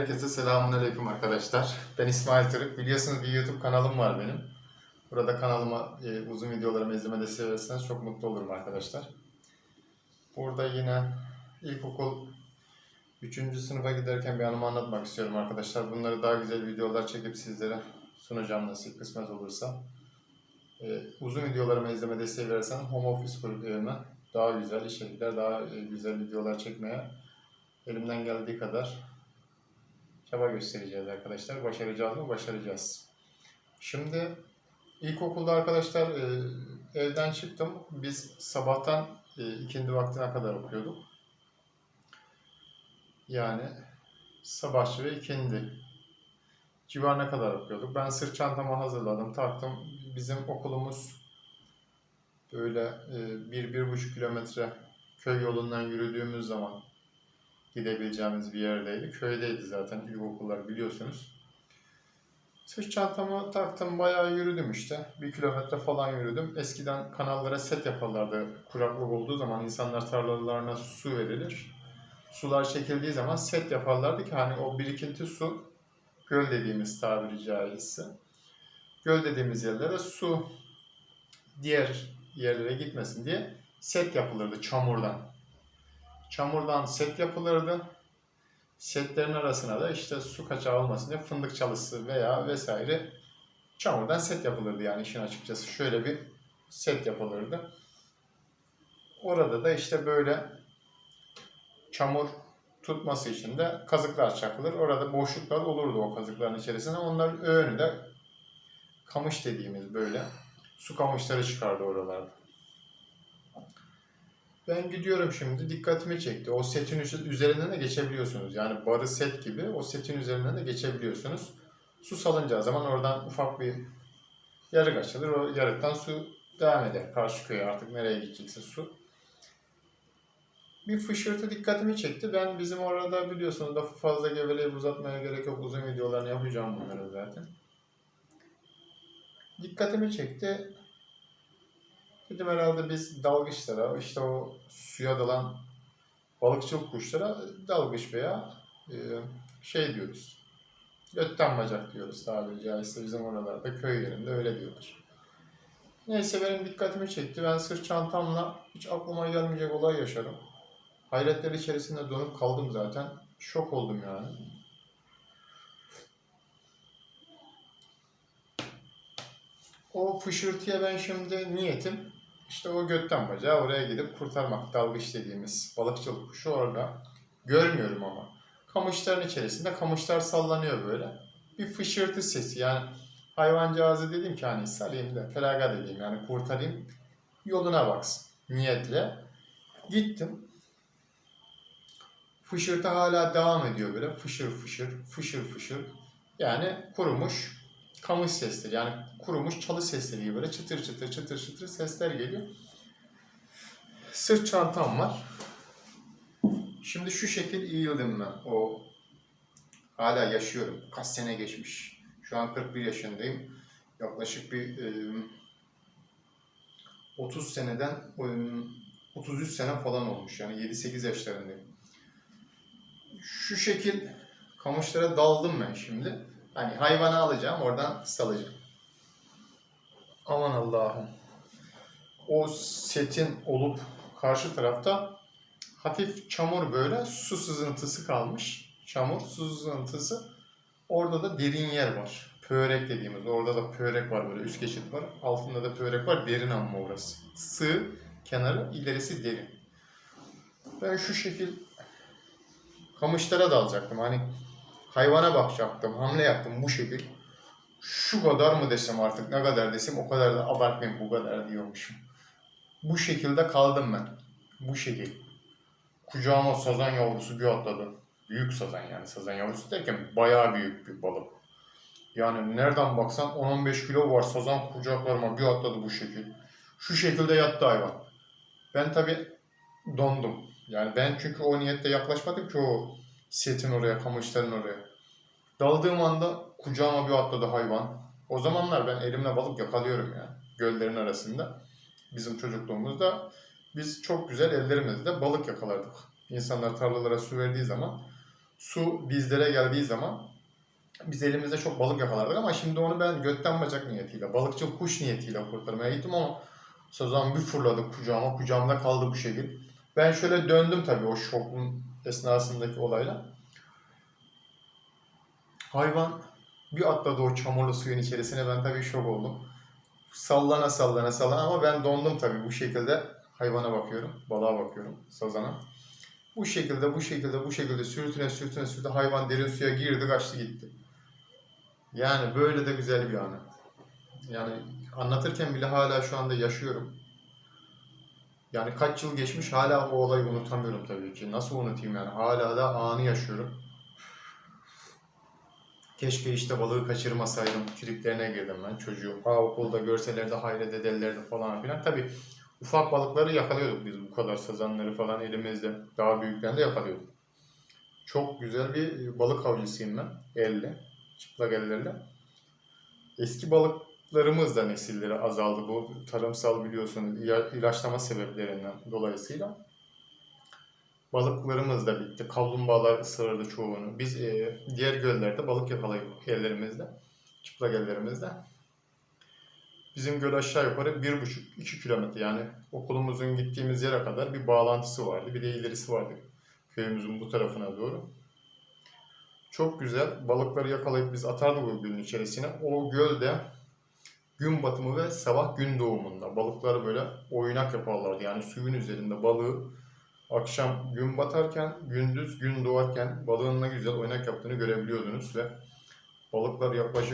Herkese selamun aleyküm arkadaşlar. Ben İsmail Tırık. Biliyorsunuz bir YouTube kanalım var benim. Burada kanalıma e, uzun videolarımı izleme desteği verirseniz çok mutlu olurum arkadaşlar. Burada yine ilkokul 3. sınıfa giderken bir anımı anlatmak istiyorum arkadaşlar. Bunları daha güzel videolar çekip sizlere sunacağım nasip kısmet olursa. E, uzun videolarımı izleme desteği verirseniz home office kurup evime daha güzel içerikler, daha e, güzel videolar çekmeye elimden geldiği kadar çaba göstereceğiz arkadaşlar. Başaracağız mı? Başaracağız. Şimdi ilkokulda arkadaşlar e, evden çıktım. Biz sabahtan e, ikindi vaktine kadar okuyorduk. Yani sabahçı ve ikindi civarına kadar okuyorduk. Ben sırt çantamı hazırladım, taktım. Bizim okulumuz böyle e, bir, bir buçuk kilometre köy yolundan yürüdüğümüz zaman gidebileceğimiz bir yerdeydi. Köydeydi zaten ilkokullar biliyorsunuz. Sırt çantamı taktım bayağı yürüdüm işte. Bir kilometre falan yürüdüm. Eskiden kanallara set yaparlardı. Kuraklık olduğu zaman insanlar tarlalarına su verilir. Sular çekildiği zaman set yaparlardı ki hani o birikinti su göl dediğimiz tabiri caizse. Göl dediğimiz yerlere su diğer yerlere gitmesin diye set yapılırdı çamurdan. Çamurdan set yapılırdı. Setlerin arasına da işte su kaçağı olmasın diye fındık çalısı veya vesaire çamurdan set yapılırdı yani işin açıkçası. Şöyle bir set yapılırdı. Orada da işte böyle çamur tutması için de kazıklar çakılır. Orada boşluklar olurdu o kazıkların içerisinde. Onların önü de kamış dediğimiz böyle su kamışları çıkardı oralarda. Ben gidiyorum şimdi. Dikkatimi çekti. O setin üz- üzerinden de geçebiliyorsunuz. Yani barı set gibi o setin üzerinden de geçebiliyorsunuz. Su salınacağı zaman oradan ufak bir yarık açılır. O yarıktan su devam eder. Karşı köye artık nereye gidecekse su. Bir fışırtı dikkatimi çekti. Ben bizim orada biliyorsunuz da fazla geveleyip uzatmaya gerek yok. Uzun videolarını yapacağım bunları zaten. Dikkatimi çekti. Dedim herhalde biz dalgıçlara, işte o suya dalan balıkçılık kuşlara dalgıç veya e, şey diyoruz. Götten bacak diyoruz tabiri caizse bizim oralarda köy yerinde öyle diyorlar. Neyse benim dikkatimi çekti. Ben sırt çantamla hiç aklıma gelmeyecek olay yaşadım. Hayretler içerisinde donup kaldım zaten. Şok oldum yani. O fışırtıya ben şimdi niyetim işte o götten bacağı oraya gidip kurtarmak. Dalgıç dediğimiz balıkçılık kuşu orada. Görmüyorum ama. Kamışların içerisinde kamışlar sallanıyor böyle. Bir fışırtı sesi yani hayvancağızı dedim ki hani salayım da felaga dediğim yani kurtarayım. Yoluna baksın niyetle. Gittim. Fışırtı hala devam ediyor böyle fışır fışır fışır fışır. Yani kurumuş kamış sesleri yani kurumuş çalı sesleri gibi böyle çıtır çıtır çıtır çıtır sesler geliyor. Sırt çantam var. Şimdi şu şekil eğildim ben. O hala yaşıyorum. Kaç sene geçmiş. Şu an 41 yaşındayım. Yaklaşık bir e, 30 seneden e, 33 sene falan olmuş. Yani 7-8 yaşlarındayım. Şu şekil kamışlara daldım ben şimdi. Hani hayvanı alacağım, oradan salacağım. Aman Allah'ım. O setin olup karşı tarafta hafif çamur böyle su sızıntısı kalmış. Çamur, su sızıntısı. Orada da derin yer var. Pörek dediğimiz. Orada da pörek var böyle üst geçit var. Altında da pörek var. Derin ama orası. Sığ, kenarı, ilerisi derin. Ben şu şekil kamışlara dalacaktım. Hani hayvana bakacaktım, hamle yaptım bu şekil. Şu kadar mı desem artık ne kadar desem o kadar da abartmayayım bu kadar diyormuşum. Bu şekilde kaldım ben. Bu şekil. Kucağıma sazan yavrusu bir atladı. Büyük sazan yani sazan yavrusu derken bayağı büyük bir balık. Yani nereden baksan 10-15 kilo var sazan kucaklarıma bir atladı bu şekil. Şu şekilde yattı hayvan. Ben tabi dondum. Yani ben çünkü o niyette yaklaşmadım ki o setin oraya, kamışların oraya. Daldığım anda kucağıma bir atladı hayvan. O zamanlar ben elimle balık yakalıyorum ya. Göllerin arasında. Bizim çocukluğumuzda biz çok güzel ellerimizle balık yakalardık. İnsanlar tarlalara su verdiği zaman su bizlere geldiği zaman biz elimizde çok balık yakalardık ama şimdi onu ben götten bacak niyetiyle, balıkçıl kuş niyetiyle kurtarmaya gittim ama sazan bir fırladı kucağıma, kucağımda kaldı bu şekil. Ben şöyle döndüm tabii o şokun esnasındaki olayla. Hayvan bir atladı o çamurlu suyun içerisine ben tabii şok oldum. Sallana sallana sallana ama ben dondum tabii bu şekilde hayvana bakıyorum, balığa bakıyorum, sazana. Bu şekilde, bu şekilde, bu şekilde sürtüne sürtüne sürtüne hayvan derin suya girdi, kaçtı gitti. Yani böyle de güzel bir anı. Yani anlatırken bile hala şu anda yaşıyorum. Yani kaç yıl geçmiş hala o olayı unutamıyorum tabii ki. Nasıl unutayım yani? Hala da anı yaşıyorum. Keşke işte balığı kaçırmasaydım. Triplerine girdim ben çocuğu. Aa okulda görselerdi hayret ederlerdi falan filan. Tabii ufak balıkları yakalıyorduk biz bu kadar sazanları falan elimizde. Daha büyüklerini yakalıyorduk. Çok güzel bir balık avcısıyım ben. Elle. Çıplak ellerle. Eski balıklarımız da nesilleri azaldı. Bu tarımsal biliyorsunuz ila- ilaçlama sebeplerinden dolayısıyla. Balıklarımız da bitti. Kaplumbağalar ısırırdı çoğunu. Biz e, diğer göllerde balık yakalayıp ellerimizle, çıplak ellerimizle. Bizim göl aşağı yukarı 1,5-2 kilometre yani okulumuzun gittiğimiz yere kadar bir bağlantısı vardı. Bir de ilerisi vardı köyümüzün bu tarafına doğru. Çok güzel balıkları yakalayıp biz atardık o gölün içerisine. O gölde gün batımı ve sabah gün doğumunda balıkları böyle oynak yaparlardı. Yani suyun üzerinde balığı akşam gün batarken, gündüz gün doğarken balığın ne güzel oynak yaptığını görebiliyordunuz ve balıklar yaklaşık